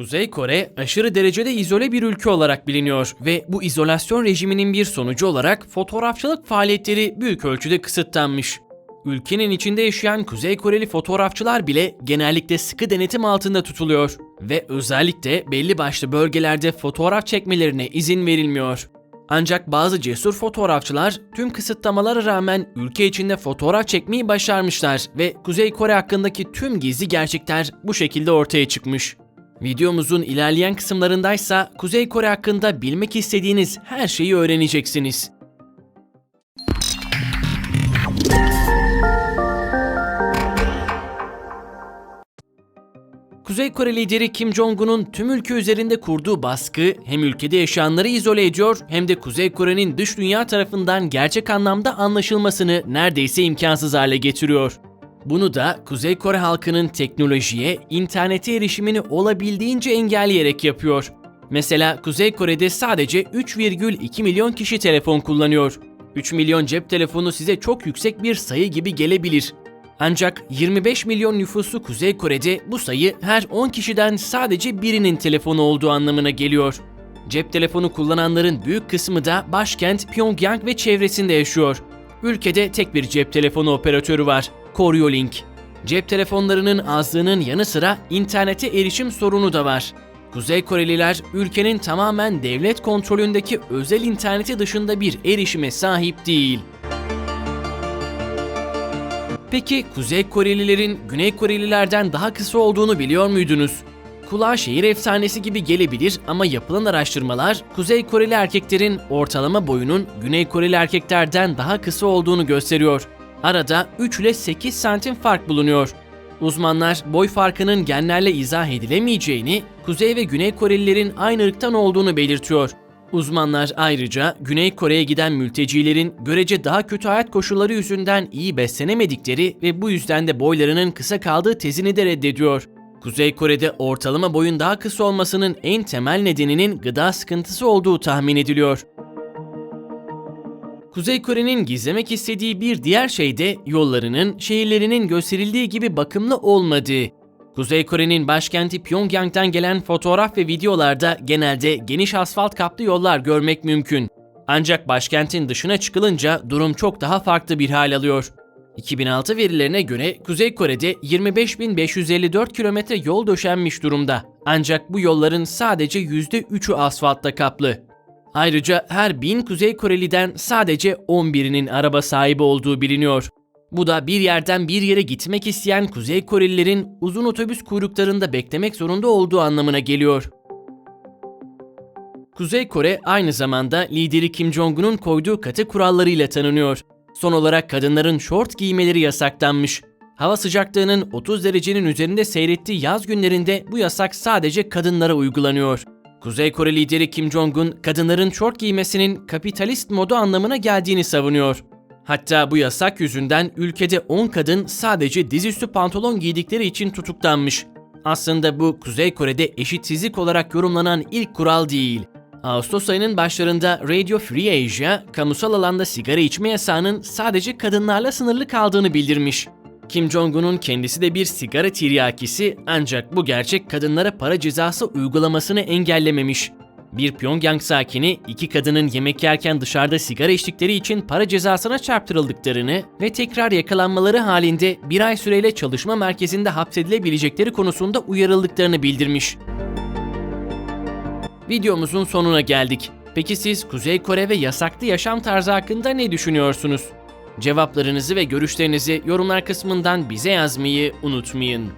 Kuzey Kore aşırı derecede izole bir ülke olarak biliniyor ve bu izolasyon rejiminin bir sonucu olarak fotoğrafçılık faaliyetleri büyük ölçüde kısıtlanmış. Ülkenin içinde yaşayan Kuzey Koreli fotoğrafçılar bile genellikle sıkı denetim altında tutuluyor ve özellikle belli başlı bölgelerde fotoğraf çekmelerine izin verilmiyor. Ancak bazı cesur fotoğrafçılar tüm kısıtlamalara rağmen ülke içinde fotoğraf çekmeyi başarmışlar ve Kuzey Kore hakkındaki tüm gizli gerçekler bu şekilde ortaya çıkmış. Videomuzun ilerleyen kısımlarındaysa Kuzey Kore hakkında bilmek istediğiniz her şeyi öğreneceksiniz. Kuzey Kore lideri Kim Jong-un'un tüm ülke üzerinde kurduğu baskı hem ülkede yaşayanları izole ediyor hem de Kuzey Kore'nin dış dünya tarafından gerçek anlamda anlaşılmasını neredeyse imkansız hale getiriyor. Bunu da Kuzey Kore halkının teknolojiye, internete erişimini olabildiğince engelleyerek yapıyor. Mesela Kuzey Kore'de sadece 3,2 milyon kişi telefon kullanıyor. 3 milyon cep telefonu size çok yüksek bir sayı gibi gelebilir. Ancak 25 milyon nüfuslu Kuzey Kore'de bu sayı her 10 kişiden sadece birinin telefonu olduğu anlamına geliyor. Cep telefonu kullananların büyük kısmı da başkent Pyongyang ve çevresinde yaşıyor. Ülkede tek bir cep telefonu operatörü var, Koryolink. Cep telefonlarının azlığının yanı sıra internete erişim sorunu da var. Kuzey Koreliler ülkenin tamamen devlet kontrolündeki özel interneti dışında bir erişime sahip değil. Peki Kuzey Korelilerin Güney Korelilerden daha kısa olduğunu biliyor muydunuz? Kulağa şehir efsanesi gibi gelebilir ama yapılan araştırmalar Kuzey Koreli erkeklerin ortalama boyunun Güney Koreli erkeklerden daha kısa olduğunu gösteriyor. Arada 3 ile 8 santim fark bulunuyor. Uzmanlar boy farkının genlerle izah edilemeyeceğini, Kuzey ve Güney Korelilerin aynı ırktan olduğunu belirtiyor. Uzmanlar ayrıca Güney Kore'ye giden mültecilerin görece daha kötü hayat koşulları yüzünden iyi beslenemedikleri ve bu yüzden de boylarının kısa kaldığı tezini de reddediyor. Kuzey Kore'de ortalama boyun daha kısa olmasının en temel nedeninin gıda sıkıntısı olduğu tahmin ediliyor. Kuzey Kore'nin gizlemek istediği bir diğer şey de yollarının, şehirlerinin gösterildiği gibi bakımlı olmadığı. Kuzey Kore'nin başkenti Pyongyang'dan gelen fotoğraf ve videolarda genelde geniş asfalt kaplı yollar görmek mümkün. Ancak başkentin dışına çıkılınca durum çok daha farklı bir hal alıyor. 2006 verilerine göre Kuzey Kore'de 25.554 kilometre yol döşenmiş durumda. Ancak bu yolların sadece %3'ü asfaltla kaplı. Ayrıca her 1000 Kuzey Koreli'den sadece 11'inin araba sahibi olduğu biliniyor. Bu da bir yerden bir yere gitmek isteyen Kuzey Korelilerin uzun otobüs kuyruklarında beklemek zorunda olduğu anlamına geliyor. Kuzey Kore aynı zamanda lideri Kim Jong-un'un koyduğu katı kurallarıyla tanınıyor. Son olarak kadınların şort giymeleri yasaklanmış. Hava sıcaklığının 30 derecenin üzerinde seyrettiği yaz günlerinde bu yasak sadece kadınlara uygulanıyor. Kuzey Kore lideri Kim Jong-un kadınların şort giymesinin kapitalist moda anlamına geldiğini savunuyor. Hatta bu yasak yüzünden ülkede 10 kadın sadece dizüstü pantolon giydikleri için tutuklanmış. Aslında bu Kuzey Kore'de eşitsizlik olarak yorumlanan ilk kural değil. Ağustos ayının başlarında Radio Free Asia, kamusal alanda sigara içme yasağının sadece kadınlarla sınırlı kaldığını bildirmiş. Kim Jong-un'un kendisi de bir sigara tiryakisi ancak bu gerçek kadınlara para cezası uygulamasını engellememiş. Bir Pyongyang sakini iki kadının yemek yerken dışarıda sigara içtikleri için para cezasına çarptırıldıklarını ve tekrar yakalanmaları halinde bir ay süreyle çalışma merkezinde hapsedilebilecekleri konusunda uyarıldıklarını bildirmiş. Videomuzun sonuna geldik. Peki siz Kuzey Kore ve yasaklı yaşam tarzı hakkında ne düşünüyorsunuz? Cevaplarınızı ve görüşlerinizi yorumlar kısmından bize yazmayı unutmayın.